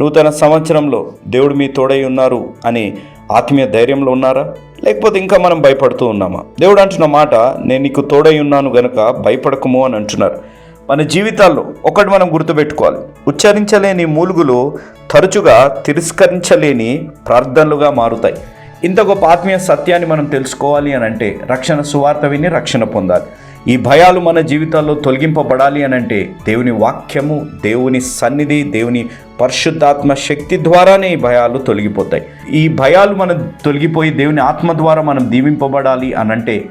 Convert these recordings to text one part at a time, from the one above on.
నూతన సంవత్సరంలో దేవుడు మీ తోడై ఉన్నారు అని ఆత్మీయ ధైర్యంలో ఉన్నారా? లేకపోతే ఇంకా మనం భయపడుతూ ఉన్నామా? దేవుడు అంటున్న మాట నేను నీకు తోడై ఉన్నాను గనుక భయపడకము అని అంటున్నారు. మన జీవితాల్లో ఒకటి మనం గుర్తుపెట్టుకోవాలి. ఉచ్చరించలేని మూలుగులు తరచుగా తిరస్కరించలేని ప్రార్థనలుగా మారుతాయి. ఇంత గొప్ప ఆత్మీయ సత్యాన్ని మనం తెలుసుకోవాలి అని అంటే రక్షణ సువార్త విని రక్షణ పొందాలి. ఈ భయాలు మన జీవితాల్లో తొలగింపబడాలి అని అంటే దేవుని వాక్యము దేవుని సన్నిధి దేవుని పరిశుద్ధాత్మ శక్తి ద్వారానే ఈ భయాలు తొలగిపోతాయి. ఈ భయాలు మనం తొలగిపోయి దేవుని ఆత్మ ద్వారా మనం దీవింపబడాలి అనంటే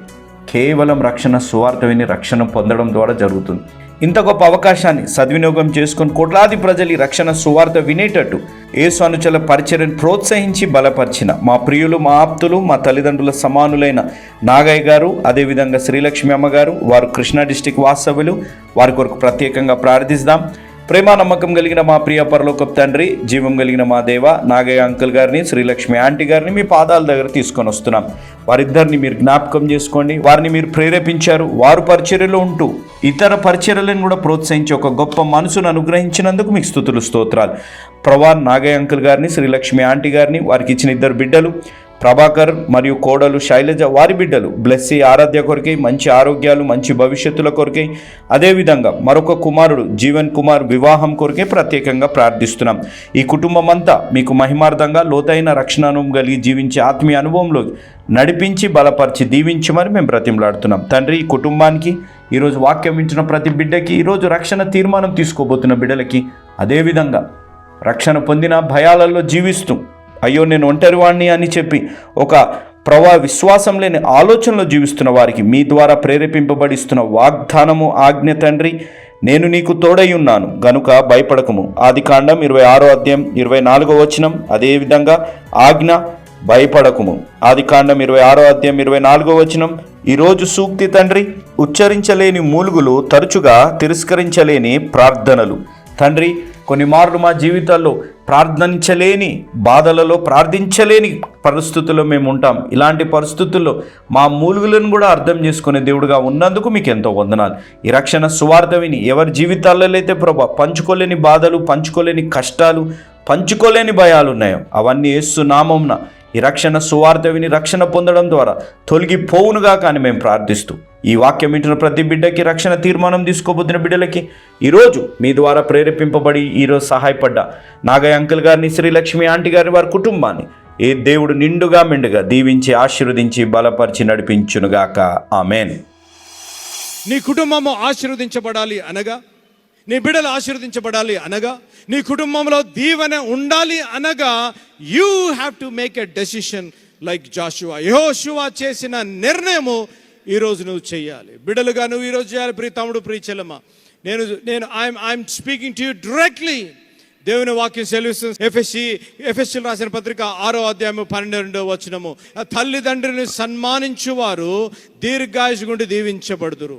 కేవలం రక్షణ సువార్త విని రక్షణ పొందడం ద్వారా జరుగుతుంది. ఇంత గొప్ప అవకాశాన్ని సద్వినియోగం చేసుకొని కోట్లాది ప్రజలు రక్షణ సువార్త వినేటట్టు ఏసు అనుచల పరిచయను ప్రోత్సహించి బలపరిచిన మా ప్రియులు మా ఆప్తులు మా తల్లిదండ్రుల సమానులైన నాగయ్య గారు అదేవిధంగా శ్రీలక్ష్మి అమ్మగారు వారు కృష్ణా డిస్టిక్ వాస్తవ్యులు వారి కొరకు ప్రత్యేకంగా ప్రార్థిస్తాం. ప్రేమ నమ్మకం కలిగిన మా ప్రియ పరలోకపు తండ్రి జీవం కలిగిన మా దేవ నాగయ్య అంకుల్ గారిని శ్రీలక్ష్మి ఆంటీ గారిని మీ పాదాల దగ్గర తీసుకొని వస్తున్నాం. వారిద్దరిని మీరు జ్ఞాపకం చేసుకోండి. వారిని మీరు ప్రేరేపించారు. వారు పరిచర్యలో ఉంటూ ఇతర పరిచర్యలను కూడా ప్రోత్సహించి ఒక గొప్ప మనసును అనుగ్రహించినందుకు మీకు స్థుతులు స్తోత్రాలు. ప్రవాన్ నాగయ్య అంకుల్ గారిని శ్రీలక్ష్మి ఆంటీ గారిని వారికి ఇచ్చిన ఇద్దరు బిడ్డలు ప్రభాకర్ మరియు కోడలు శైలజ వారి బిడ్డలు బ్లెస్సీ ఆరాధ్య కొరకై మంచి ఆరోగ్యాలు మంచి భవిష్యత్తుల కొరకై. అదేవిధంగా మరొక కుమారుడు జీవన్ కుమార్ వివాహం కొరకే ప్రత్యేకంగా ప్రార్థిస్తున్నాం. ఈ కుటుంబం అంతా మీకు మహిమార్థంగా లోతైన రక్షణ అనుభవం కలిగి జీవించే ఆత్మీయ అనుభవంలో నడిపించి బలపరిచి దీవించమని మేము బ్రతిమలాడుతున్నాం. తండ్రి ఈ కుటుంబానికి ఈరోజు వాక్యం ఇచ్చిన ప్రతి బిడ్డకి ఈరోజు రక్షణ తీర్మానం తీసుకోబోతున్న బిడ్డలకి అదేవిధంగా రక్షణ పొందిన భయాలలో జీవిస్తూ అయ్యో నేను ఒంటరి వాణ్ణి అని చెప్పి ఒక ప్రవా విశ్వాసం లేని ఆలోచనలో జీవిస్తున్న వారికి మీ ద్వారా ప్రేరేపింపబడిస్తున్న వాగ్దానము ఆజ్ఞ తండ్రి నేను నీకు తోడై ఉన్నాను. గనుక భయపడకము. ఆది కాండం ఇరవై ఆరో అధ్యాయం ఇరవై నాలుగో వచనం అదేవిధంగా ఆజ్ఞ భయపడకుము. ఆది కాండం ఇరవై ఆరో అధ్యాయం ఇరవై నాలుగో వచనం ఈరోజు సూక్తి తండ్రి ఉచ్చరించలేని మూలుగులు తరచుగా తిరస్కరించలేని ప్రార్థనలు. తండ్రి కొన్ని మార్లు మా జీవితాల్లో ప్రార్థించలేని బాధలలో ప్రార్థించలేని పరిస్థితుల్లో మేము ఉంటాం. ఇలాంటి పరిస్థితుల్లో మా మూలుగులను కూడా అర్థం చేసుకునే దేవుడుగా ఉన్నందుకు మీకు ఎంతో వందనాలు. ఈ రక్షణ సువార్త విని ఎవరి జీవితాలలో అయితే ప్రభా పంచుకోలేని బాధలు పంచుకోలేని కష్టాలు పంచుకోలేని భయాలు ఉన్నాయో అవన్నీ వేస్తు నామంన ఈ రక్షణ సువార్త విని రక్షణ పొందడం ద్వారా తొలగిపోవునుగా కానీ మేము ప్రార్థిస్తూ ఈ వాక్యం వింటున్న ప్రతి బిడ్డకి రక్షణ తీర్మానం తీసుకోబోతున్న బిడ్డలకి ఈరోజు మీ ద్వారా ప్రేరేపింపబడి ఈరోజు సహాయపడ్డ నాగయ్య అంకుల్ గారిని శ్రీలక్ష్మి ఆంటీ గారిని వారి కుటుంబాన్ని ఏ దేవుడు నిండుగా మెండుగా దీవించి ఆశీర్వదించి బలపరిచి నడిపించునుగాక. ఆమెన్. నీ కుటుంబము ఆశీర్వదించబడాలి అనగా నీ బిడ్డలు ఆశీర్వదించబడాలి అనగా నీ కుటుంబంలో దీవెన ఉండాలి అనగా you have to make a decision like Joshua యహోషువా చేసిన నిర్ణయము ఈరోజు నువ్వు చేయాలి. బిడలుగా నువ్వు ఈరోజు చేయాలి. ప్రియ తమ్ముడు ప్రియ చెల్లమ్మ నేను నేను I'm I'm speaking to you directly దేవుని వాక్యం సెలవిస్తుంది. ఎఫ్ఎస్సి ఎఫ్ఎస్సి రాసిన పత్రిక ఆరో అధ్యాయము పన్నెండో వచనము. తల్లిదండ్రిని సన్మానించువారు దీర్ఘాయుషు గుండి దీవించబడుదురు.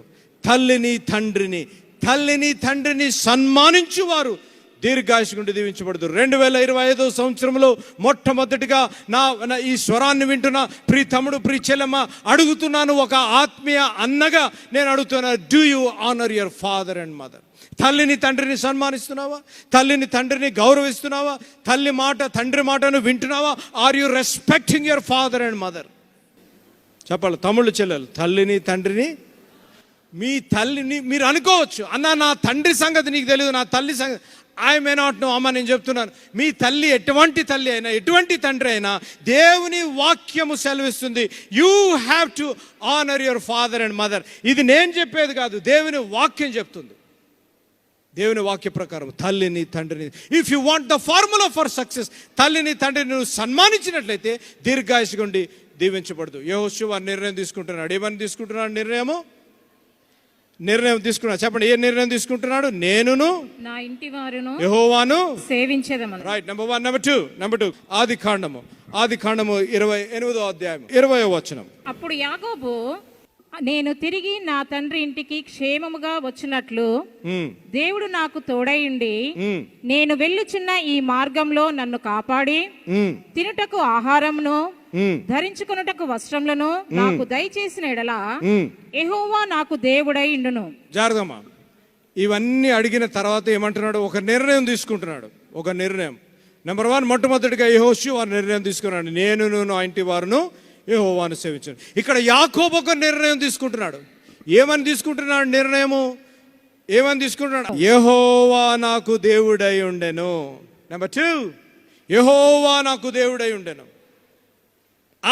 తల్లిని తండ్రిని తల్లిని తండ్రిని సన్మానించువారు దీర్ఘాయుషు దీవించబడదు. రెండు వేల ఇరవై ఐదో సంవత్సరంలో మొట్టమొదటిగా నా నా ఈ స్వరాన్ని వింటున్న ప్రీ తమ్ముడు ప్రీ చెల్లెమ్మ అడుగుతున్నాను ఒక ఆత్మీయ అన్నగా నేను అడుగుతున్నాను do you honour your father and mother తల్లిని తండ్రిని సన్మానిస్తున్నావా? తల్లిని తండ్రిని గౌరవిస్తున్నావా? తల్లి మాట తండ్రి మాటను వింటున్నావా? Are you respecting your father and mother చెప్పాలి తమ్ముళ్ళు చెల్లెలు తల్లిని తండ్రిని మీ తల్లిని మీరు అనుకోవచ్చు. అన్న నా తండ్రి సంగతి నీకు తెలియదు నా తల్లి సంగతి ఐ మే నాట్ నో అమ్మ నేను చెప్తున్నాను. మీ తల్లి ఎటువంటి తల్లి అయినా ఎటువంటి తండ్రి అయినా దేవుని వాక్యము సెలవిస్తుంది. You have to honour your father and mother ఇది నేను చెప్పేది కాదు దేవుని వాక్యం చెప్తుంది. దేవుని వాక్య ప్రకారం తల్లిని తండ్రిని. If you want the formula for success తల్లిని తండ్రిని నువ్వు సన్మానించినట్లయితే దీర్ఘాయుషుగుండి దీవించబడదు. యహోశివ నిర్ణయం తీసుకుంటున్నాడు. ఏమని తీసుకుంటున్నాడు నిర్ణయము? నిర్ణయం తీసుకున్నాడు. చెప్పండి ఏ నిర్ణయం తీసుకుంటున్నాడు? నేనును నా ఇంటి వారును యెహోవాను సేవించేదమని. Right number one number two number two ఆది కాండము. ఆది కాండము ఇరవై ఎనిమిదో అధ్యాయం ఇరవై వచనం. అప్పుడు యాకోబు నేను తిరిగి నా తండ్రి ఇంటికి క్షేమముగా వచ్చినట్లు దేవుడు నాకు ఉమ్, నేను వెళ్ళుచున్న ఈ మార్గంలో నన్ను కాపాడి తినుటకు ఆహారమును ఉమ్, ధరించుకొనుటకు వస్త్రములను నాకు దయచేసిన ఎడల. ఎహోవా నాకు దేవుడై ఇండును జాగ్రత్తమ్మా. ఇవన్నీ అడిగిన తర్వాత ఏమంటున్నాడు? ఒక నిర్ణయం తీసుకుంటున్నాడు. ఒక నిర్ణయం. నెంబర్ వన్ మొట్టమొదటిగా యెహోషు వారు నిర్ణయం తీసుకున్నాడు. నేను నా ఇంటి వారును యహోవాను సేవించాను ఇక్కడ యాకోబు ఒక నిర్ణయం తీసుకుంటున్నాడు. ఏమని తీసుకుంటున్నాడు నిర్ణయము? ఏమని తీసుకుంటున్నాడు? యహోవా నాకు దేవుడై ఉండెను. నెంబర్ టూ యహోవా నాకు దేవుడై ఉండెను.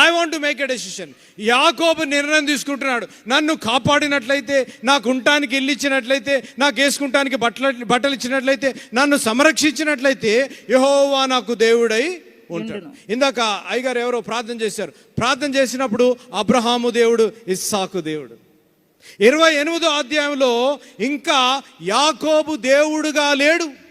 I want to make a decision యాకోబు నిర్ణయం తీసుకుంటున్నాడు. నన్ను కాపాడినట్లయితే నాకు ఉండటానికి ఇల్లు ఇచ్చినట్లయితే నాకు వేసుకుంటానికి బట్టలు బట్టలు ఇచ్చినట్లయితే నన్ను సంరక్షించినట్లయితే యహోవా నాకు దేవుడై ఉంటాడు ఇందాక అయ్యగారు ఎవరో ప్రార్థన చేశారు. ప్రార్థన చేసినప్పుడు అబ్రహాము దేవుడు ఇస్సాకు దేవుడు. ఇరవై ఎనిమిదో అధ్యాయంలో ఇంకా యాకోబు దేవుడుగా లేడు.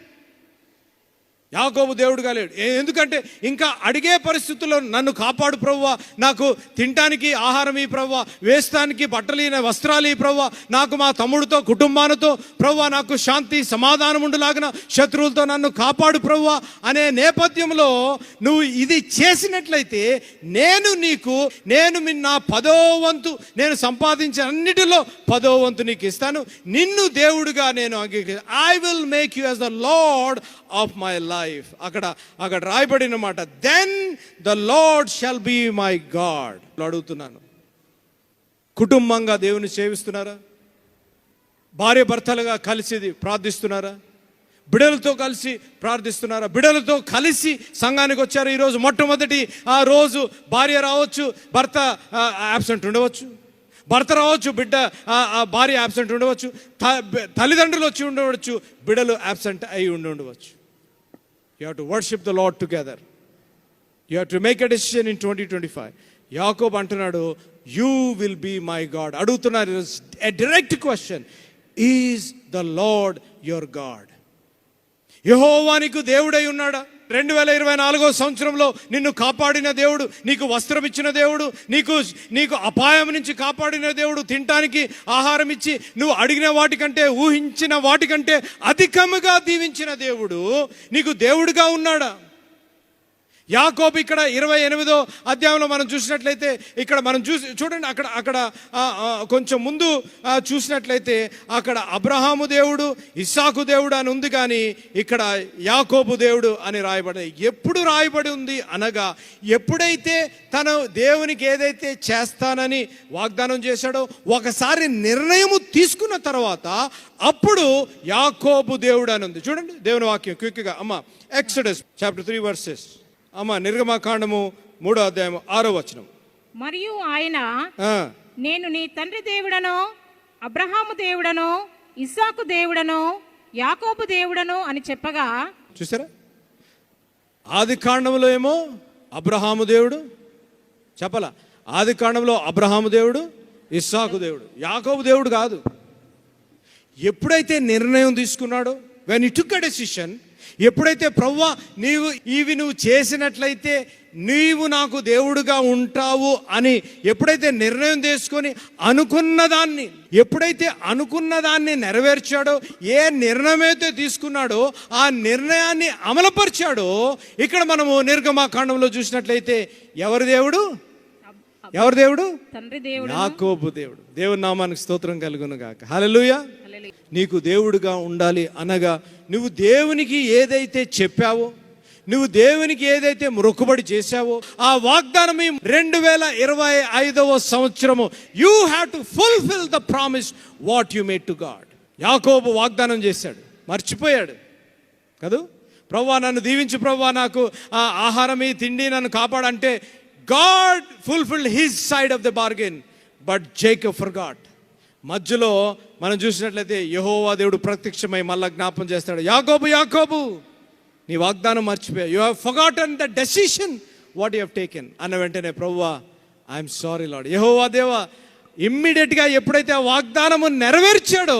యాకోబు దేవుడుగా లేడు. ఎందుకంటే ఇంకా అడిగే పరిస్థితుల్లో నన్ను కాపాడు ప్రవ్వ. నాకు తినటానికి ఆహారం ఈ ప్రవ్వ. వేస్తానికి బట్టలు ఈ వస్త్రాలు ఈ ప్రవ్వ. నాకు మా తమ్ముడితో కుటుంబాలతో ప్రవ్వ నాకు శాంతి సమాధానం ఉండులాగిన శత్రువులతో నన్ను కాపాడు ప్రవ్వ అనే నేపథ్యంలో నువ్వు ఇది చేసినట్లయితే నేను నీకు నేను నా పదో వంతు నేను సంపాదించిన అన్నిటిలో పదో వంతు నీకు ఇస్తాను. నిన్ను దేవుడిగా నేను అంగీకరి I will make you as the lord of my life అక్కడ అక్కడ రాయబడిన మాట then the lord shall be my god అడుగుతున్నాను. కుటుంబంగా దేవుని సేవిస్తున్నారా? భార్య భర్తలుగా కలిసి ప్రార్థిస్తున్నారా? బిడలతో కలిసి ప్రార్థిస్తున్నారా? బిడలతో కలిసి సంఘానికి వచ్చారు? ఈరోజు మొట్టమొదటి ఆ రోజు భార్య రావచ్చు భర్త యాబ్సెంట్ ఉండవచ్చు. భర్త రావచ్చు బిడ్డ భార్య యాబ్సెంట్ ఉండవచ్చు. త- తల్లిదండ్రులు వచ్చి ఉండవచ్చు బిడలు యాబ్సెంట్ అయి ఉండి ఉండవచ్చు. You have to worship the lord together you have to make a decision in twenty twenty five యాకోబ్ అంటున్నాడు you will be my god అడుగుతున్నారు a direct question is the lord your god యహోవానికి దేవుడై ఉన్నాడా? రెండు వేల ఇరవై నాలుగో సంవత్సరంలో నిన్ను కాపాడిన దేవుడు నీకు వస్త్రం ఇచ్చిన దేవుడు నీకు నీకు అపాయం నుంచి కాపాడిన దేవుడు తినటానికి ఆహారం ఇచ్చి నువ్వు అడిగిన వాటికంటే ఊహించిన వాటికంటే అధికముగా దీవించిన దేవుడు నీకు దేవుడిగా ఉన్నాడా? యాకోబు ఇక్కడ ఇరవై ఎనిమిదో అధ్యాయంలో మనం చూసినట్లయితే ఇక్కడ మనం చూసి చూడండి అక్కడ అక్కడ కొంచెం ముందు చూసినట్లయితే అక్కడ అబ్రహాము దేవుడు ఇస్సాకు దేవుడు అని ఉంది కానీ ఇక్కడ యాకోబు దేవుడు అని రాయబడి ఎప్పుడు రాయబడి ఉంది అనగా ఎప్పుడైతే తను దేవునికి ఏదైతే చేస్తానని వాగ్దానం చేశాడో ఒకసారి నిర్ణయము తీసుకున్న తర్వాత అప్పుడు యాకోబు దేవుడు అని ఉంది. చూడండి దేవుని వాక్యం క్విక్గా అమ్మ ఎక్సడస్ చాప్టర్ త్రీ వర్సెస్. అమ్మ నిర్గమాకాండము మూడో అధ్యాయం ఆరో వచనం. మరియు ఆయన నేను నీ తండ్రి దేవుడను అబ్రహాము దేవుడను ఇస్సాకు దేవుడను యాకోబు దేవుడను అని చెప్పగా చూసారా? ఆది కాండంలో ఏమో అబ్రహాము దేవుడు చెప్పలా? ఆది కాండంలో అబ్రహాము దేవుడు ఇస్సాకు దేవుడు. యాకోబు దేవుడు కాదు. ఎప్పుడైతే నిర్ణయం తీసుకున్నాడో when you took a decision ఎప్పుడైతే ప్రవ్వా నీవు ఇవి నువ్వు చేసినట్లయితే నీవు నాకు దేవుడుగా ఉంటావు అని ఎప్పుడైతే నిర్ణయం తీసుకొని అనుకున్న దాన్ని ఎప్పుడైతే అనుకున్న దాన్ని నెరవేర్చాడో ఏ నిర్ణయం అయితే తీసుకున్నాడో ఆ నిర్ణయాన్ని అమలుపరిచాడో ఇక్కడ మనము నిర్గమాకాండంలో చూసినట్లయితే ఎవరి దేవుడు? ఎవరి దేవుడు? తండ్రి దేవుడు? యాకోబు దేవుడు. దేవుని నామానికి స్తోత్రం కలుగును గాక. హల్లెలూయా. నీకు దేవుడుగా ఉండాలి అనగా నువ్వు దేవునికి ఏదైతే చెప్పావో నువ్వు దేవునికి ఏదైతే మొక్కుబడి చేశావో ఆ వాగ్దానం రెండు వేల ఇరవై ఐదవ సంవత్సరము. You have to fulfil the promise what you made to god యాకోబు వాగ్దానం చేశాడు. మర్చిపోయాడు. కదూ? ప్రవ్వా నన్ను దీవించు ప్రవ్వా నాకు ఆ ఆహారం ఈ తిండి నన్ను కాపాడంటే god fulfil his side of the bargain but Jake for god మధ్యలో మనం చూసినట్లయితే యహోవా దేవుడు ప్రత్యక్షమై మళ్ళా జ్ఞాపం చేస్తాడు యాకోబు యాకోబు నీ వాగ్దానం మర్చిపోయా. You have forgotten the decision what you have taken అన్న వెంటనే ప్రవ్వా ఐఎమ్ సారీ లాడ్ యహోవా దేవా ఇమ్మీడియట్గా ఎప్పుడైతే ఆ వాగ్దానము నెరవేర్చాడో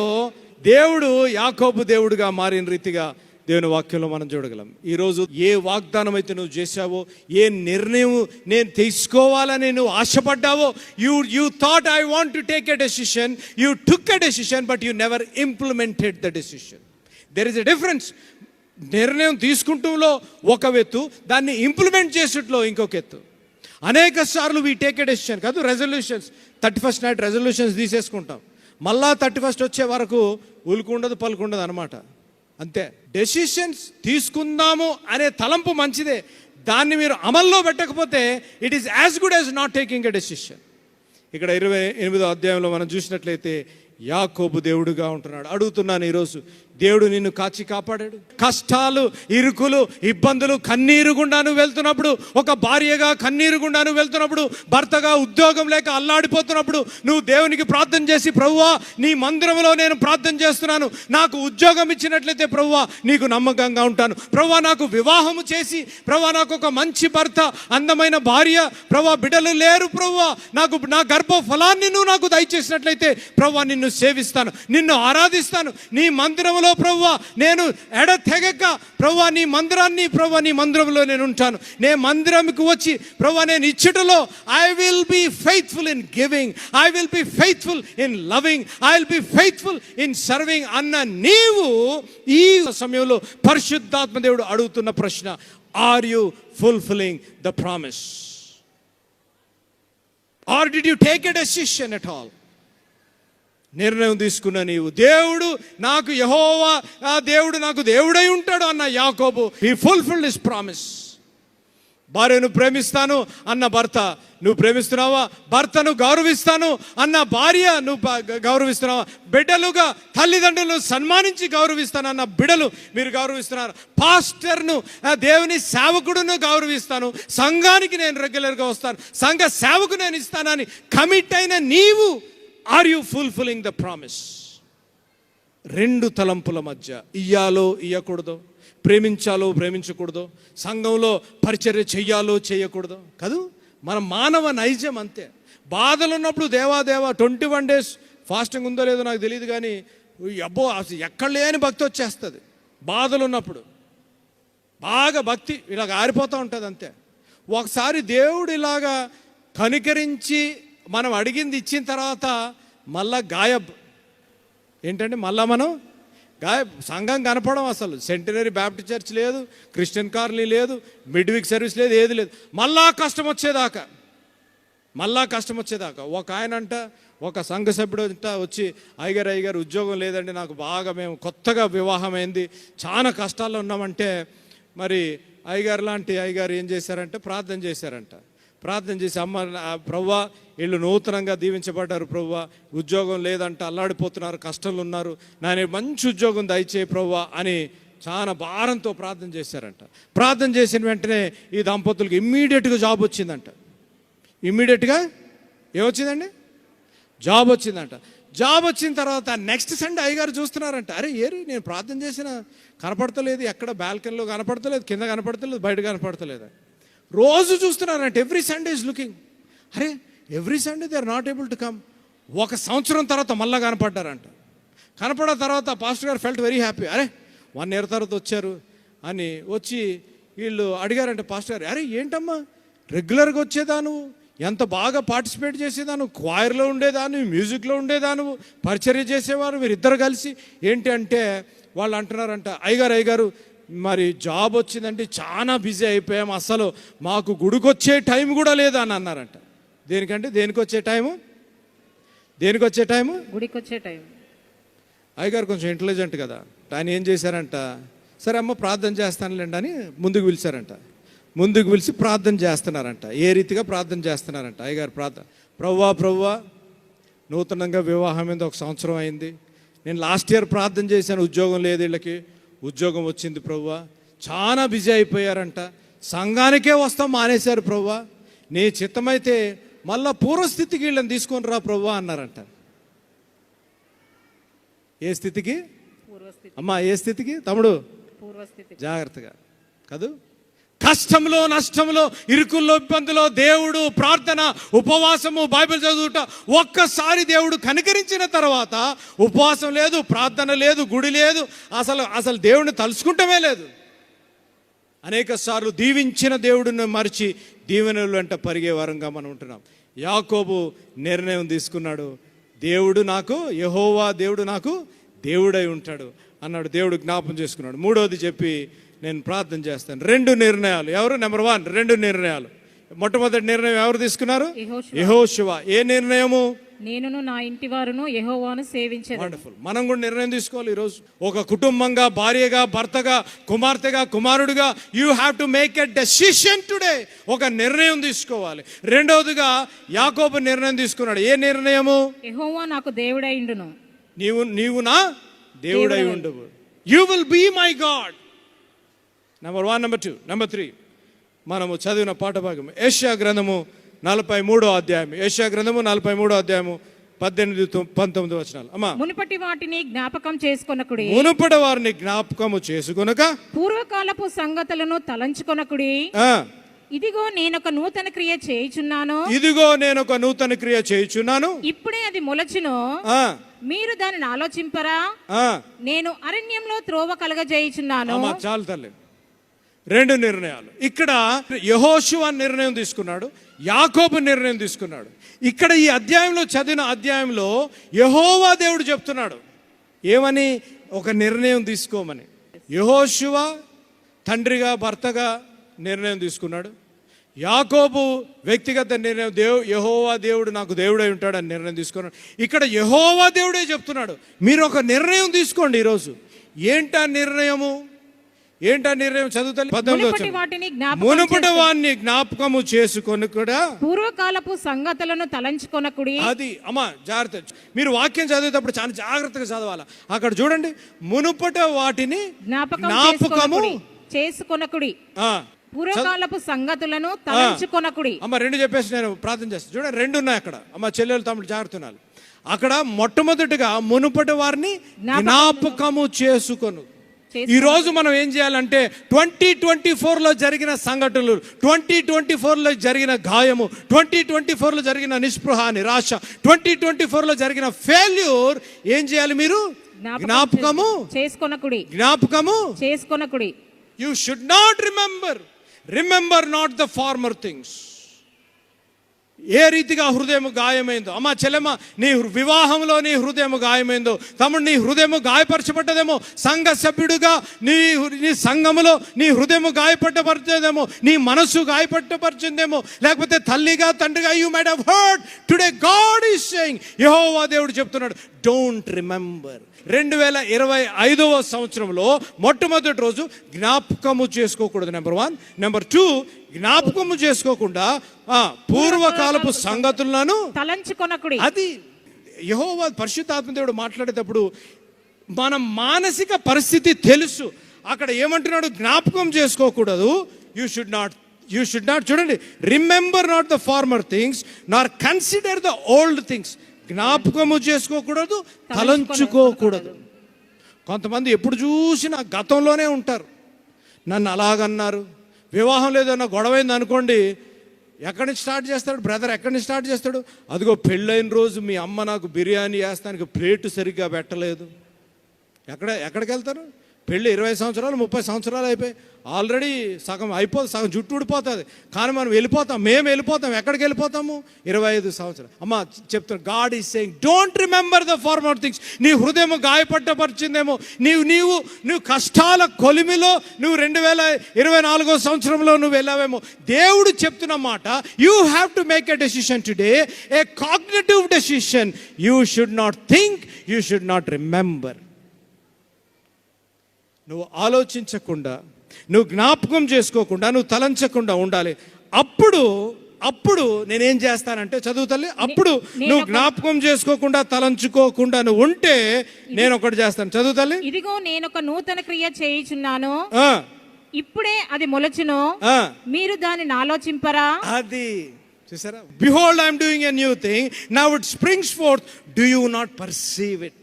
దేవుడు యాకోబు దేవుడుగా మారిన రీతిగా దేవుని వాక్యంలో మనం చూడగలం. ఈరోజు ఏ వాగ్దానం అయితే నువ్వు చేశావో ఏ నిర్ణయం నేను తీసుకోవాలని నువ్వు ఆశపడ్డావో you you thought I want to take a decision you took a decision but you never implemented the decision there is a difference నిర్ణయం తీసుకుంటులో ఒక ఎత్తు దాన్ని ఇంప్లిమెంట్ చేసేట్లో ఇంకొక ఎత్తు. అనేక సార్లు వీ టేక్ ఎ డెసిషన్ కాదు resolutions thirty first night resolutions తీసేసుకుంటాం. మళ్ళా థర్టీ ఫస్ట్ వచ్చే వరకు ఉలుకుండదు పలుకుండదు అనమాట అంతే. డెసిషన్స్ తీసుకుందాము అనే తలంపు మంచిదే. దాన్ని మీరు అమల్లో పెట్టకపోతే it is as good as not taking a decision ఇక్కడ ఇరవై ఎనిమిదో అధ్యాయంలో మనం చూసినట్లయితే యాకోబు దేవుడుగా ఉంటున్నాడు. అడుగుతున్నాను ఈరోజు దేవుడు నిన్ను కాచి కాపాడాడు. కష్టాలు ఇరుకులు ఇబ్బందులు కన్నీరు గుండా నువ్వు వెళ్తున్నప్పుడు ఒక భార్యగా కన్నీరు గుండా నువ్వు వెళ్తున్నప్పుడు భర్తగా ఉద్యోగం లేక అల్లాడిపోతున్నప్పుడు నువ్వు దేవునికి ప్రార్థన చేసి ప్రభువా నీ మందిరంలో నేను ప్రార్థన చేస్తున్నాను. నాకు ఉద్యోగం ఇచ్చినట్లయితే ప్రభువా నీకు నమ్మకంగా ఉంటాను. ప్రభువా నాకు వివాహము చేసి ప్రభువా నాకు ఒక మంచి భర్త అందమైన భార్య ప్రభా బిడ్డలు లేరు ప్రభువా. నాకు నా గర్భ ఫలాన్ని నువ్వు నాకు దయచేసినట్లయితే ప్రభువా నిన్ను సేవిస్తాను. నిన్ను ఆరాధిస్తాను. నీ మందిరంలో ప్రభువా నేను ఎడతెగక ప్రవ్వ నీ మందిరాన్ని ప్రవ్వ నీ మందిరంలో నేను ఉంటాను. నే మందిరంకి వచ్చి ప్రవ్వ నేను ఇచ్చటలో I will be faithful in giving I will be faithful in loving I will be faithful in serving అన్న నీవు ఈ సమయంలో పరిశుద్ధాత్మ దేవుడు అడుగుతున్న ప్రశ్న are you fulfilling the promise or did you take a decision at all నిర్ణయం తీసుకున్న నీవు. దేవుడు నాకు యహోవా ఆ దేవుడు నాకు దేవుడై ఉంటాడు అన్న యాకోబు. ఈ ఫుల్ఫిల్ ఇస్ ప్రామిస్ భార్యను ప్రేమిస్తాను అన్న భర్త. నువ్వు ప్రేమిస్తున్నావా? భర్తను గౌరవిస్తాను అన్న భార్య నువ్వు గౌరవిస్తున్నావా? బిడ్డలుగా తల్లిదండ్రులను సన్మానించి గౌరవిస్తాను అన్న బిడ్డలు మీరు గౌరవిస్తున్నారు. పాస్టర్ను దేవుని సేవకుడును గౌరవిస్తాను. సంఘానికి నేను రెగ్యులర్గా వస్తాను. సంఘ సేవకు నేను ఇస్తానని కమిట్ అయిన నీవు are you fulfilling the promise రెండు తలంపుల మధ్య ఇయ్యాలో ఇయ్యకూడదు ప్రేమించాలో ప్రేమించకూడదు సంఘంలో పరిచర్య చెయ్యాలో చేయకూడదు కదూ మన మానవ నైజం అంతే. బాధలు ఉన్నప్పుడు దేవా ట్వంటీ వన్ డేస్ ఫాస్టింగ్ ఉందో లేదో నాకు తెలియదు కానీ అబ్బో అసలు ఎక్కడ లేని భక్తి వచ్చేస్తుంది. బాధలు ఉన్నప్పుడు బాగా భక్తి ఇలాగ ఆరిపోతూ ఉంటుంది అంతే. ఒకసారి దేవుడు ఇలాగా కనికరించి మనం అడిగింది ఇచ్చిన తర్వాత మళ్ళా గాయబ్. ఏంటంటే మళ్ళా మనం గాయబ్. సంఘం కనపడం అసలు. సెంటనరీ బ్యాప్టిస్ట్ చర్చ్ లేదు క్రిస్టియన్ కార్లీ లేదు మిడ్వీక్ సర్వీస్ లేదు ఏది లేదు. మళ్ళా కష్టం వచ్చేదాకా. మళ్ళా కష్టం వచ్చేదాకా. ఒక ఆయన అంట ఒక సంఘ సభ్యుడు అంట వచ్చి అయ్యగారు అయ్యగారు ఉద్యోగం లేదండి నాకు బాగా మేము కొత్తగా వివాహమైంది చాలా కష్టాల్లో ఉన్నామంటే మరి అయ్యగారు లాంటి అయ్యగారు ఏం చేశారంటే ప్రార్థన చేశారంట. ప్రార్థన చేసి అమ్మ నా ప్రవ్వా వీళ్ళు నూతనంగా దీవించబడ్డారు ప్రవ్వ. ఉద్యోగం లేదంట అల్లాడిపోతున్నారు కష్టంలో ఉన్నారు నానే మంచి ఉద్యోగం దయచేయి ప్రవ్వ అని చాలా భారంతో ప్రార్థన చేశారంట. ప్రార్థన చేసిన వెంటనే ఈ దంపతులకు ఇమ్మీడియట్గా జాబ్ వచ్చిందంట. ఇమ్మీడియట్గా ఏమొచ్చిందండి? జాబ్ వచ్చిందంట. జాబ్ వచ్చిన తర్వాత నెక్స్ట్ సండే అయ్యగారు చూస్తున్నారంట. అరే ఏరి నేను ప్రార్థన చేసిన కనపడతలేదు ఎక్కడ బాల్కనీలో కనపడతలేదు కింద కనపడతలేదు బయట కనపడతలేదు రోజు చూస్తున్నారంట ఎవ్రీ సండే ఇస్ లుకింగ్. అరే every Sunday they are not able to come ఒక సంవత్సరం తర్వాత మళ్ళా కనపడ్డారంట. కనపడిన తర్వాత పాస్టర్ గారు ఫెల్ట్ వెరీ హ్యాపీ అరే వన్ ఇయర్ తర్వాత వచ్చారు అని వచ్చి వీళ్ళు అడిగారంట పాస్టర్ గారు. అరే ఏంటమ్మా? రెగ్యులర్గా వచ్చేదాను ఎంత బాగా పార్టిసిపేట్ చేసేదాను క్వాయర్లో ఉండేదాను మ్యూజిక్లో ఉండేదాను పరిచర్య చేసేవారు? మీరు ఇద్దరు కలిసి ఏంటి అంటే వాళ్ళు అంటున్నారంట అయ్యగారు అయ్యగారు మరి జాబ్ వచ్చిందంటే చాలా బిజీ అయిపోయాం అసలు. మాకు గుడికొచ్చే టైం కూడా లేదని అన్నారంట దేనికంటే? దేనికి వచ్చే టైము? దేనికి వచ్చే టైము? గుడికి వచ్చే టైం అయ్యగారు కొంచెం ఇంటెలిజెంట్ కదా. ఆయన ఏం చేశారంట? సరే అమ్మ ప్రార్థన చేస్తానులేండి అని ముందుకు పిలిచారంట. ముందుకు పిలిచి ప్రార్థన చేస్తున్నారంట. ఏ రీతిగా ప్రార్థన చేస్తున్నారంట? అయ్యగారు ప్రార్థన ప్రవ్వా ప్రవ్వా నూతనంగా వివాహం అయింది ఒక సంవత్సరం అయింది. నేను లాస్ట్ ఇయర్ ప్రార్థన చేశాను ఉద్యోగం లేదు వీళ్ళకి. ఉద్యోగం వచ్చింది ప్రవ్వా. చాలా బిజీ అయిపోయారంట. సంఘానికే వస్తాం మానేశారు ప్రవ్వా. నీ చిత్తమైతే మళ్ళా పూర్వస్థితికి వీళ్ళని తీసుకొని రా ప్రవ్వా అన్నారంట. ఏ స్థితికి? అమ్మా ఏ స్థితికి? తమ్ముడు జాగ్రత్తగా. కదూ? కష్టంలో నష్టంలో ఇరుకుల్లో ఇబ్బందులో దేవుడు ప్రార్థన ఉపవాసము బైబిల్ చదువుట ఒక్కసారి దేవుడు కనికరించిన తర్వాత ఉపవాసం లేదు ప్రార్థన లేదు గుడి లేదు అసలు అసలు దేవుడిని తలుచుకుంటమే లేదు. అనేక సార్లు దీవించిన దేవుడిని మరిచి దీవెనలు వెంట పరిగే వారంగా మనం ఉంటున్నాం. యాకోబు నిర్ణయం తీసుకున్నాడు దేవుడు నాకు యహోవా దేవుడు నాకు దేవుడై ఉంటాడు అన్నాడు. దేవుడు జ్ఞాపం చేసుకున్నాడు. మూడోది చెప్పి నేను ప్రార్థన చేస్తాను. రెండు నిర్ణయాలు. ఎవరు? నెంబర్ వన్ రెండు నిర్ణయాలు. మొట్టమొదటి నిర్ణయం ఎవరు తీసుకున్నారు. యహోశివ ఏ నిర్ణయము? నేనును నా ఇంటి వారును యెహోవాను వండర్ఫుల్ మనం కూడా నిర్ణయం తీసుకోవాలి ఈరోజు. ఒక కుటుంబంగా భార్యగా భర్తగా కుమార్తెగా కుమారుడిగా you have to make a decision today ఒక నిర్ణయం తీసుకోవాలి. రెండవదిగా యాకోబు నిర్ణయం తీసుకున్నాడు. ఏ నిర్ణయము? యెహోవా నాకు దేవుడైండును. నీవు నీవు నా దేవుడై ఉండవు you will be my god number one number two number three మనము చదివిన పాఠ భాగం ఏషియా గ్రంథము నలభై మూడో అధ్యాయం ఏషియా గ్రంథము నలభై మూడో అధ్యాయము పద్దెనిమిది పంతొమ్మిది వచనాలు. అమ్మా. మునుపటి వాటిని జ్ఞాపకం చేసుకొనకుడి. మునుపటి వారిని జ్ఞాపకము చేసుకొనక పూర్వకాలపు సంగతులను తలంచుకొనకుడి. ఇదిగో నేనొక నూతన క్రియ చేయుచున్నాను. ఇదిగో నేను ఒక నూతన క్రియ చేయుచున్నాను. ఇప్పుడే అది మొలచును మీరు దానిని ఆలోచింపరా? నేను అరణ్యంలో త్రోవ కలగజేయుచున్నాను. చాలు తల్లి. రెండు నిర్ణయాలు. ఇక్కడ యహోశివ నిర్ణయం తీసుకున్నాడు యాకోబు నిర్ణయం తీసుకున్నాడు. ఇక్కడ ఈ అధ్యాయంలో చదివిన అధ్యాయంలో యహోవా దేవుడు చెప్తున్నాడు ఏమని? ఒక నిర్ణయం తీసుకోమని. యహోశివ తండ్రిగా భర్తగా నిర్ణయం తీసుకున్నాడు. యాకోబు వ్యక్తిగత నిర్ణయం దేవు యహోవా దేవుడు నాకు దేవుడై ఉంటాడని నిర్ణయం తీసుకున్నాడు. ఇక్కడ యహోవా దేవుడే చెప్తున్నాడు మీరు ఒక నిర్ణయం తీసుకోండి ఈరోజు. ఏంటా నిర్ణయము? ఏంటా నిర్ణయం చదువుతాను మునుపటి వాటిని జ్ఞాపకం మునుపటి వాన్ని జ్ఞాపకము చేసుకొని కూడా పూర్వకాలపు సంగతులను తలంచుకొనకుడి అది అమ్మా జాగ్రత్త. మీరు వాక్యం చదివేటప్పుడు చాలా జాగ్రత్తగా చదవాలి? అక్కడ చూడండి మునుపట వాటిని జ్ఞాపకం జ్ఞాపకము చేసుకొనకుడి పూర్వకాలపు సంగతులను తలంచుకొనకుడి. అమ్మ రెండు చెప్పేసి నేను ప్రార్థన చేస్తాను చూడండి రెండు ఉన్నాయి అక్కడ. అమ్మ చెల్లెలు తమ్ముడు జాగ్రత్త ఉన్నారు. అక్కడ మొట్టమొదటిగా మునుపటి వారిని జ్ఞాపకము చేసుకొను. ఈ రోజు మనం ఏం చేయాలంటే ట్వంటీ ట్వంటీ ఫోర్లో జరిగిన సంఘటనలు ట్వంటీ ట్వంటీ ఫోర్లో జరిగిన గాయము ట్వంటీ ట్వంటీ ఫోర్లో జరిగిన నిస్పృహ నిరాశ ట్వంటీ ట్వంటీ ఫోర్లో జరిగిన ఫెయిల్యూర్ ఏం చేయాలి మీరు? జ్ఞాపకము? చేసుకొనకుడి. జ్ఞాపకము? చేసుకొనకుడి. You should not remember remember not the former things ఏ రీతిగా హృదయం గాయమైందో. అమ్మా చెల్లెమ్మ నీ వివాహంలో నీ హృదయం గాయమైందో. తమ్ముడు నీ హృదయం గాయపరచబడ్డదేమో. సంఘ సభ్యుడిగా నీ నీ సంఘములో నీ హృదయం గాయపట్టపరచదేమో నీ మనస్సు గాయపట్టపరిచిందేమో లేకపోతే తల్లిగా తండ్రిగా you might have heard today god is saying యహోవా దేవుడు చెప్తున్నాడు డోంట్ రిమెంబర్ రెండు వేల ఇరవై ఐదవ సంవత్సరంలో మొట్టమొదటి రోజు జ్ఞాపకము చేసుకోకూడదు నెంబర్ వన్ నెంబర్ టూ జ్ఞాపకము చేసుకోకుండా పూర్వకాలపు సంగతులను తలంచుకొనకుడి. అది యహోవా పరిశుద్ధాత్మదేవుడు మాట్లాడేటప్పుడు మన మానసిక పరిస్థితి తెలుసు. అక్కడ ఏమంటున్నాడు? జ్ఞాపకం చేసుకోకూడదు. You should not you should not చూడండి. Remember not the former things nor consider the old things జ్ఞాపకము చేసుకోకూడదు తలంచుకోకూడదు. కొంతమంది ఎప్పుడు చూసినా గతంలోనే ఉంటారు. నన్ను అలాగన్నారు. వివాహం లేదన్న గొడవైంది అనుకోండి ఎక్కడి నుంచి స్టార్ట్ చేస్తాడు? బ్రదర్ ఎక్కడి నుంచి స్టార్ట్ చేస్తాడు? అదిగో పెళ్ళైన రోజు మీ అమ్మ నాకు బిర్యానీ వేస్తానికి ప్లేటు సరిగ్గా పెట్టలేదు. ఎక్కడ ఎక్కడికి వెళ్తారు? పెళ్ళి ఇరవై సంవత్సరాలు ముప్పై సంవత్సరాలు అయిపోయి ఆల్రెడీ సగం అయిపోతుంది సగం జుట్టు ఊడిపోతుంది. కానీ మనం వెళ్ళిపోతాం మేము వెళ్ళిపోతాం ఎక్కడికి వెళ్ళిపోతాము? ఇరవై ఐదు సంవత్సరాలు. అమ్మ చెప్తాను god is saying don't remember the former things నీ హృదయం గాయపట్టపరిచిందేమో నీవు నీవు నువ్వు కష్టాల కొలిమిలో నువ్వు రెండు వేల ఇరవై నాలుగో సంవత్సరంలో నువ్వు వెళ్ళావేమో. దేవుడు చెప్తున్న మాట you have to make a decision today a cognitive decision you should not think you should not remember నువ్వు ఆలోచించకుండా నువ్వు జ్ఞాపకం చేసుకోకుండా నువ్వు తలంచకుండా ఉండాలి. అప్పుడు అప్పుడు నేనేం చేస్తానంటే చదువు తల్లి అప్పుడు నేను నువ్వు ఒక- జ్ఞాపకం చేసుకోకుండా తలంచుకోకుండా నువ్వు ఉంటే నేను ఒకటి చేస్తాను. చదువు తల్లి. ఇదిగో నేనొక నూతన క్రియ చేయుచున్నాను. ఇప్పుడే అది మొలచును. మీరు దానిని ఆలోచింపరా? అది. చూసారా? Behold I'm doing a new thing now it springs forth do you not perceive it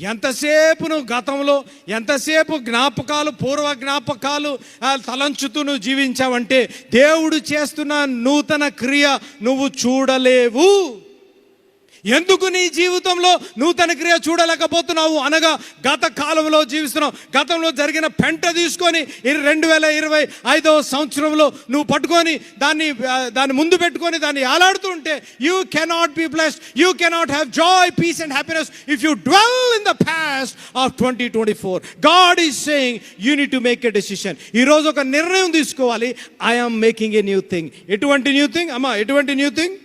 ఎంతసేపు నువ్వు గతంలో ఎంతసేపు జ్ఞాపకాలు పూర్వ జ్ఞాపకాలు తలంచుతూ నువ్వు జీవించావంటే దేవుడు చేస్తున్న నూతన క్రియ నువ్వు చూడలేవు. ఎందుకు నీ జీవితంలో నూతన క్రియ చూడలేకపోతున్నావు అనగా గత కాలంలో జీవిస్తున్నావు. గతంలో జరిగిన పెంట తీసుకొని రెండు వేల ఇరవై ఐదవ సంవత్సరంలో నువ్వు పట్టుకొని దాన్ని దాన్ని ముందు పెట్టుకొని దాన్ని ఆలాడుతూ ఉంటే you cannot be blessed you cannot have joy peace and happiness if you dwell in the past of twenty twenty four god is saying you need to make a decision ఈరోజు ఒక నిర్ణయం తీసుకోవాలి. I'm making a new thing ఎటువంటి new thing అమ్మా ఎటువంటి new thing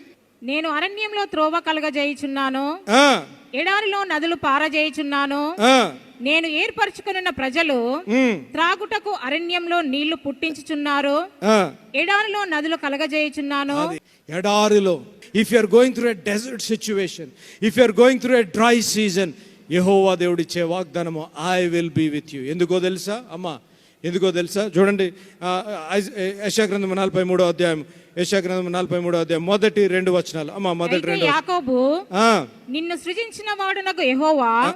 నేను అరణ్యంలో త్రోవ కలగజేయుచున్నాను. ఎడారిలో నదులు పారజేయుచున్నాను. నేను ఏర్పరచుకున్న ప్రజలు త్రాగుటకు అరణ్యంలో నీళ్ళు పుట్టించుచున్నారు. ఎడారిలో నదులు కలగజేయుచున్నాను. ఎడారిలో. If you are going through a desert situation if you are going through a dry season యెహోవా దేవుడిచ్చే వాగ్దానము I will be with you ఎందుకో తెలుసా? అమ్మా ఎందుకో తెలుసా? చూడండి ఆ, ఐ- యెషయా గ్రంథం నలభై మూడో అధ్యాయం యెషయా గ్రంథం నలభై మూడో అధ్యాయం మొదటి రెండు వచనాలు. అమ్మా మొదటి రెండు. యాకోబు ఆ, నిన్ను సృజించిన వాడు నాకు యెహోవా.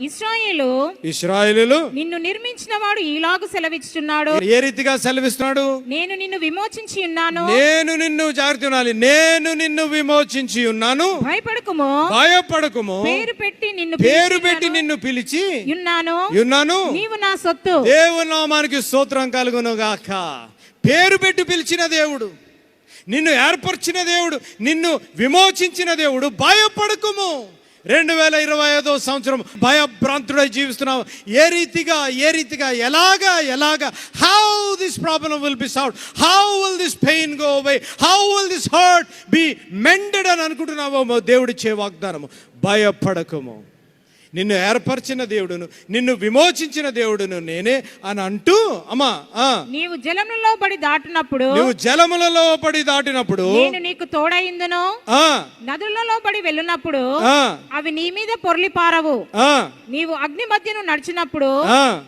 ఇస్రాయేలు ఇశ్రాయేలీలు నిన్ను నిర్మించిన వాడు ఈలాగు సెలవిచ్చుచున్నాడు. ఏ రీతిగా సెలవిస్తున్నాడు? నేను నిన్ను విమోచించి ఉన్నాను. నేను నిన్ను జాగ్రత్త వినాలి. నేను నిన్ను విమోచించి ఉన్నాను. భయపడకుము. భయపడకుము. పేరు పెట్టి నిన్ను పేరు పెట్టి. నిన్ను పిలిచి ఉన్నాను. ఉన్నాను. నీవు నా సొత్తు. దేవుని నామానికి స్తోత్రం కలుగును గాక పేరు పెట్టి పిలిచిన దేవుడు. నిన్ను ఏర్పరిచిన దేవుడు నిన్ను విమోచించిన దేవుడు భయపడకుము. రెండు వేల ఇరవై ఐదో సంవత్సరం భయభ్రాంతుడై జీవిస్తున్నావు. ఏ రీతిగా ఏ రీతిగా ఎలాగా ఎలాగా how this problem will be solve how will this pain go away how will this hurt be mended అని అనుకుంటున్నావో దేవుడిచ్చే వాగ్దానము. భయపడకము. నిన్ను ఏర్పరిచిన దేవుడును నిన్ను విమోచించిన దేవుడును నేనే అని అంటూ అమ్మా ఆ, నీవు జలములలో పడి దాటినప్పుడు నువ్వు జలములలో పడి దాటినప్పుడు నేను నీకు తోడయిందును ఆ, నదులలో పడి వెళ్ళినప్పుడు అవి నీ మీద పొర్లి పారవు. ఆ, నీవు అగ్ని మధ్యను నడిచినప్పుడు.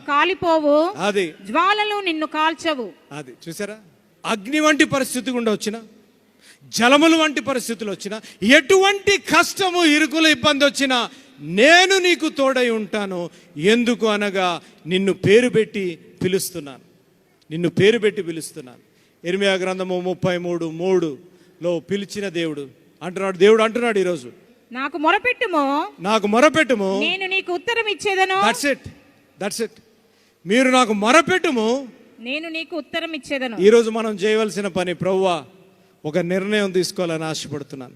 కాలిపోవు. అది. జ్వాలలు నిన్ను కాల్చవు. అది. చూసారా? అగ్ని వంటి పరిస్థితి గుండా వచ్చిన జలములు వంటి పరిస్థితులు వచ్చిన ఎటువంటి కష్టము ఇరుకులు ఇబ్బంది వచ్చినా నేను నీకు తోడై ఉంటాను. ఎందుకు అనగా నిన్ను పేరు పెట్టి పిలుస్తున్నాను. నిన్ను పేరు పెట్టి పిలుస్తున్నాను. ఇర్మియా గ్రంథము ముప్పై మూడు మూడులో పిలిచిన దేవుడు అంటున్నాడు. దేవుడు అంటున్నాడు ఈరోజు. నాకు మొరపెట్టుము. నాకు మొరపెట్టుము. నేను నీకు ఉత్తరం ఇచ్చేదను. దట్స్ ఇట్ దట్స్ ఇట్ మీరు నాకు మొరపెట్టుము. నేను నీకు ఉత్తరం ఇచ్చేదను. ఈరోజు మనం చేయవలసిన పని ప్రవ్వా ఒక నిర్ణయం తీసుకోవాలని ఆశపడుతున్నాను.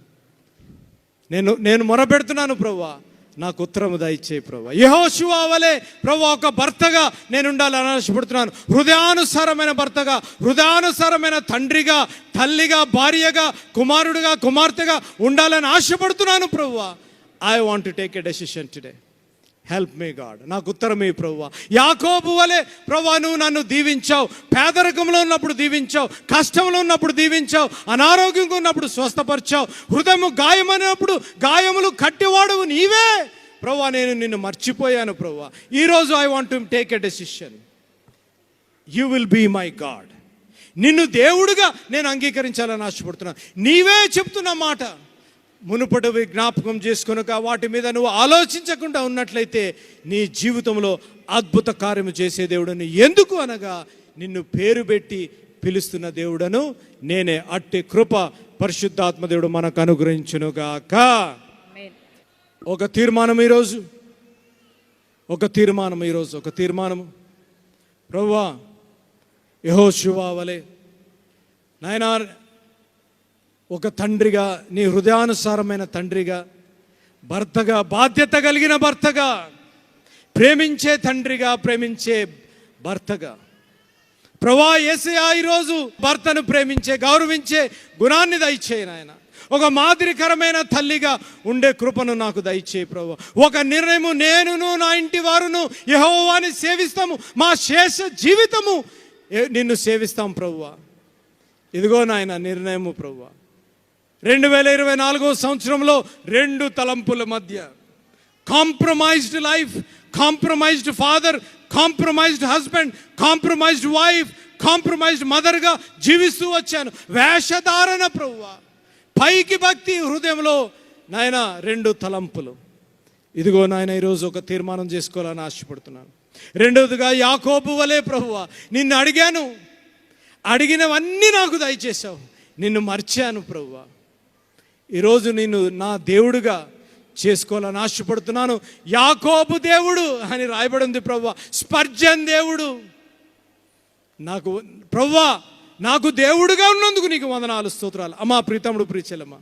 నేను నేను మొరపెడుతున్నాను ప్రవ్వా. నాకు ఉత్తరము దయచేయి ప్రవ్వా యహోశివ వలె ప్రవ్వా ఒక భర్తగా నేను ఉండాలని ఆశపడుతున్నాను. హృదయానుసారమైన భర్తగా హృదయానుసారమైన తండ్రిగా తల్లిగా భార్యగా కుమారుడిగా కుమార్తెగా ఉండాలని ఆశపడుతున్నాను ప్రవ్వా I want to take a decision today help me god నాకు ఉత్తరమే ప్రభు యాకోబు వలె ప్రభు నువ్వు నన్ను దీవించావు. పేదరికంలో ఉన్నప్పుడు దీవించావు. కష్టంలో ఉన్నప్పుడు దీవించావు. అనారోగ్యంగా ఉన్నప్పుడు స్వస్థపరిచావు. హృదయము గాయమైనప్పుడు గాయములు కట్టివాడువు నీవే. ప్రభు నేను నిన్ను మర్చిపోయాను ప్రభు ఈరోజు I want to take a decision you will be my god నిన్ను దేవుడుగా నేను అంగీకరించాలని ఆశపడుతున్నాను. నీవే చెప్తున్న మాట. మునుపటివి జ్ఞాపకం చేసుకొనక వాటి మీద నువ్వు ఆలోచించకుండా ఉన్నట్లయితే నీ జీవితంలో అద్భుత కార్యము చేసే దేవుడని ఎందుకు అనగా నిన్ను పేరు పెట్టి పిలుస్తున్న దేవుడను నేనే అట్టి కృప పరిశుద్ధాత్మ దేవుడు మనకు అనుగ్రహించునుగాక. ఒక తీర్మానం ఈరోజు. ఒక తీర్మానం ఈరోజు. ఒక తీర్మానం ప్రవ్వా యహోశివా వలె. నాయనా ఒక తండ్రిగా నీ హృదయానుసారమైన తండ్రిగా భర్తగా బాధ్యత కలిగిన భర్తగా ప్రేమించే తండ్రిగా ప్రేమించే భర్తగా. ప్రభా ఏసయా ఈరోజు భర్తను ప్రేమించే గౌరవించే గుణాన్ని దయచేయి నాయన. ఒక మాదిరికరమైన తల్లిగా ఉండే కృపను నాకు దయచేయి ప్రభు. ఒక నిర్ణయము నేనును నా ఇంటి వారును యహోవాని సేవిస్తాము. మా శేష జీవితము నిన్ను సేవిస్తాం ప్రభువా. ఇదిగో నాయన నిర్ణయము ప్రభువా. రెండు వేల ఇరవై నాలుగో సంవత్సరంలో రెండు తలంపుల మధ్య. Compromised life compromised father compromised husband compromised wife compromised మదర్గా జీవిస్తూ వచ్చాను. వేషధారణ ప్రభువ పైకి భక్తి హృదయంలో నాయన రెండు తలంపులు. ఇదిగో నాయన ఈరోజు ఒక తీర్మానం చేసుకోవాలని ఆశపడుతున్నాను. రెండవదిగా యాకోబు వలే ప్రభువ నిన్ను అడిగాను. అడిగినవన్నీ నాకు దయచేశావు. నిన్ను మర్చాను ప్రభువా ఈరోజు నేను నా దేవుడుగా చేసుకోవాలని ఆశపడుతున్నాను. యాకోబు దేవుడు అని రాయబడింది ప్రవ్వ. స్పర్జన్ దేవుడు. నాకు ప్రవ్వా నాకు దేవుడుగా ఉన్నందుకు నీకు వందనాలు స్తోత్రాలు. అమ్మా ప్రీతముడు ప్రీచలమ్మ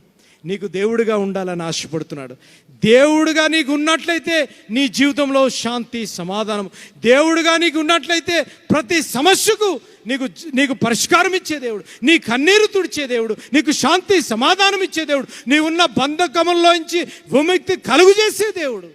నీకు దేవుడిగా ఉండాలని ఆశపడుతున్నాడు. దేవుడుగా నీకు ఉన్నట్లయితే నీ జీవితంలో శాంతి సమాధానం. దేవుడుగా నీకు ఉన్నట్లయితే ప్రతి సమస్యకు నీకు నీకు పరిష్కారం ఇచ్చే దేవుడు నీ కన్నీరు తుడిచే దేవుడు నీకు శాంతి సమాధానం ఇచ్చే దేవుడు నీ ఉన్న బంధకముల్లోంచి విముక్తి కలుగు చేసే దేవుడు.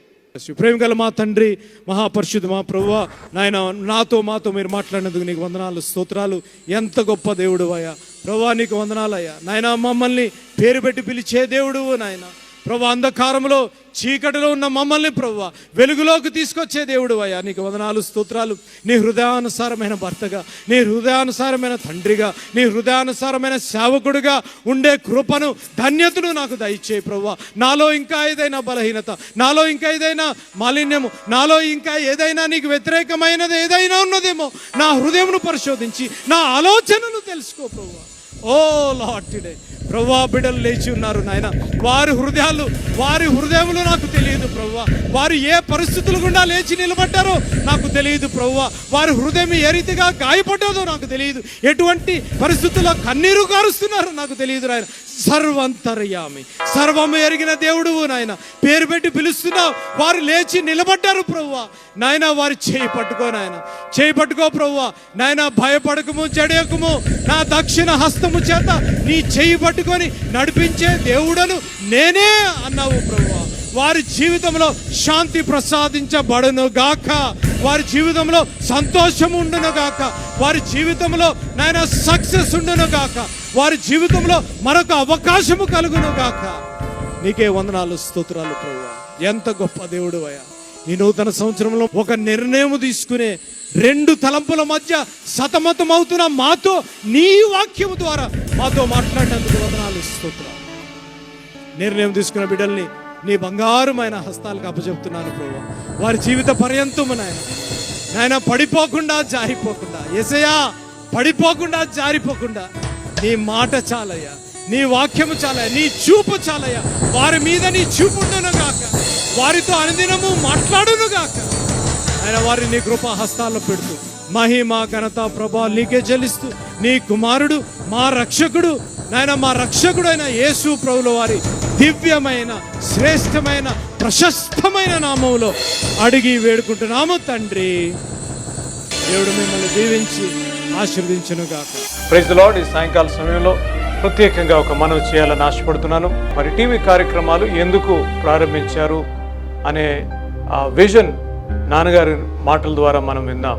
ప్రేమ గల మా తండ్రి మహాపరిశుద్ధ మా ప్రభువ నాయన నాతో మాతో మీరు మాట్లాడినందుకు నీకు వందనాలు స్తోత్రాలు. ఎంత గొప్ప దేవుడు అయ్యా. ప్రభువా నీకు వందనాలు అయ్యా. నాయన మమ్మల్ని పేరు పెట్టి పిలిచే దేవుడు నాయనా. ప్రభు అంధకారంలో చీకటిలో ఉన్న మమ్మల్ని ప్రభు వెలుగులోకి తీసుకొచ్చే దేవుడు అయ్యా. నీకు వదనాలు స్తోత్రాలు. నీ హృదయానుసారమైన భర్తగా నీ హృదయానుసారమైన తండ్రిగా నీ హృదయానుసారమైన సేవకుడిగా ఉండే కృపను ధన్యతను నాకు దయచేయి ప్రభు. నాలో ఇంకా ఏదైనా బలహీనత నాలో ఇంకా ఏదైనా మాలిన్యము నాలో ఇంకా ఏదైనా నీకు వ్యతిరేకమైనది ఏదైనా ఉన్నదేమో నా హృదయమును పరిశోధించి నా ఆలోచనను తెలుసుకో ప్రభు. ఓ లాడ్ టుడే ప్రవ్వా బిడ్డలు లేచి ఉన్నారు నాయన. వారి హృదయాలు వారి హృదయములు నాకు తెలియదు ప్రవ్వా. వారు ఏ పరిస్థితులు గుండా లేచి నిలబడ్డారో నాకు తెలియదు ప్రవ్వా. వారి హృదయం ఏ రీతిగా గాయపడ్డదో నాకు తెలియదు. ఎటువంటి పరిస్థితుల్లో కన్నీరు కారుస్తున్నారో నాకు తెలియదు నాయన. సర్వంతర్యామి. సర్వము ఎరిగిన దేవుడు నాయన. పేరు పెట్టి పిలుస్తున్నావు. వారు లేచి నిలబడ్డారు ప్రవ్వా. నాయన వారి చేయి పట్టుకో నాయన. చేయి పట్టుకో ప్రవ్వా. నాయన భయపడకము జడయకము. నా దక్షిణ హస్తము చేత నీ చేయి పట్టుకొని నడిపించే దేవుడను నేనే అన్నావు ప్రభు వారి జీవితంలో శాంతి ప్రసాదించబడును గాక. వారి జీవితంలో సంతోషం ఉండును గాక. వారి జీవితంలో నాయన సక్సెస్ ఉండును గాక. వారి జీవితంలో మరొక అవకాశము కలుగును గాక. నీకే వందనాలు స్తోత్రాలు ప్రభు ఎంత గొప్ప దేవుడు అయ్యా. ఈ నూతన సంవత్సరంలో ఒక నిర్ణయం తీసుకునే రెండు తలంపుల మధ్య సతమతమవుతున్న మాతో నీ వాక్యము ద్వారా మాతో మాట్లాడినందుకు వదనాలు స్తోత్రాలు. నిర్ణయం తీసుకున్న బిడ్డల్ని నీ బంగారుమైన హస్తాలకు అప్పచెప్తున్నాను ప్రభు. వారి జీవిత పర్యంతము నాయన. నాయన పడిపోకుండా జారిపోకుండా ఎసయా పడిపోకుండా జారిపోకుండా నీ మాట చాలయ్యా నీ వాక్యము చాలయ్యా నీ చూపు చాలయ్యా. వారి మీద నీ చూపు ఉండను గాక. వారితో అనుదినము మాట్లాడును గాక. ఆయన వారిని నీ కృపా హస్తాల్లో పెడుతుంది మహిమ ఘనత ప్రభా నీకే చెల్లిస్తూ నీ కుమారుడు మా రక్షకుడు నాయన మా రక్షకుడైన యేసు ప్రభుల వారి దివ్యమైన శ్రేష్టమైన ప్రశస్తమైన నామములో అడిగి వేడుకుంటున్నాము తండ్రి. దేవుడు మిమ్మల్ని దీవించి ఆశీర్వదించును ప్రైజ్ లార్డ్ ఈ సాయంకాల సమయంలో ప్రత్యేకంగా ఒక మనవి చేయాలని ఆశపడుతున్నాను. మరి టీవీ కార్యక్రమాలు ఎందుకు ప్రారంభించారు అనే ఆ విజన్ నాన్నగారి మాటల ద్వారా మనం విందాం.